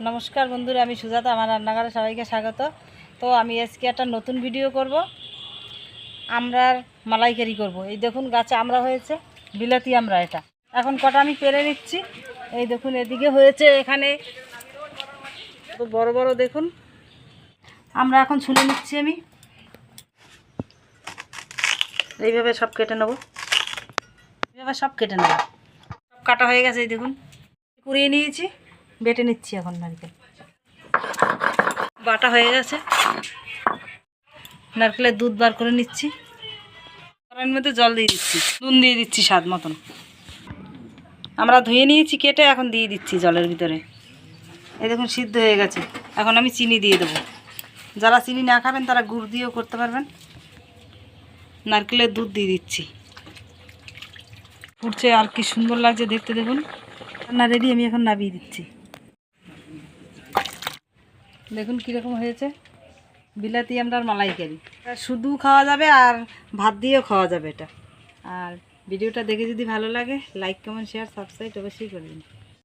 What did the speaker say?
নমস্কার বন্ধুরা, আমি সুজাতা, আমার রান্নাঘরে সবাইকে স্বাগত। তো আমি আজকে একটা নতুন ভিডিও করব। আমরার মালাইকারি করব। এই দেখুন, গাছে আমরা হয়েছে, বিলাতি আমরা এটা। এখন কটা আমি পেরে নিচ্ছি। এই দেখুন, এদিকে হয়েছে এখানে। তো বড় বড় দেখুন। আমরা এখন ছুলে নিচ্ছি আমি। এইভাবে সব কেটে নেব। এইভাবে সব কেটে নেব। সব কাটা হয়ে গেছে, এই দেখুন। কুড়িয়ে নিয়েছি। বেটে নিচ্ছি এখন নারকেল। বাটা হয়ে গেছে। নারকেলের দুধ বার করে নিচ্ছি। কড়াইয়ের মধ্যে জল দিয়ে দিচ্ছি। নুন দিয়ে দিচ্ছি স্বাদ মতন। আমরা ধুয়ে নিয়েছি, কেটে এখন দিয়ে দিচ্ছি জলের ভিতরে। এই দেখুন, সিদ্ধ হয়ে গেছে। এখন আমি চিনি দিয়ে দেবো। যারা চিনি না খাবেন, তারা গুড় দিয়েও করতে পারবেন। নারকেলের দুধ দিয়ে দিচ্ছি। ফুটছে আর কি সুন্দর লাগছে দেখতে, দেখুন। রান্না রেডি আমি এখন নামিয়ে দিচ্ছি। দেখুন কীরকম হয়েছে। বিলাতি আমরা মালাইকারি। শুধু খাওয়া যাবে আর ভাত দিয়েও খাওয়া যাবে এটা। আর ভিডিওটা দেখে যদি ভালো লাগে লাইক কমেন্ট শেয়ার সাবস্ক্রাইব অবশ্যই করবেন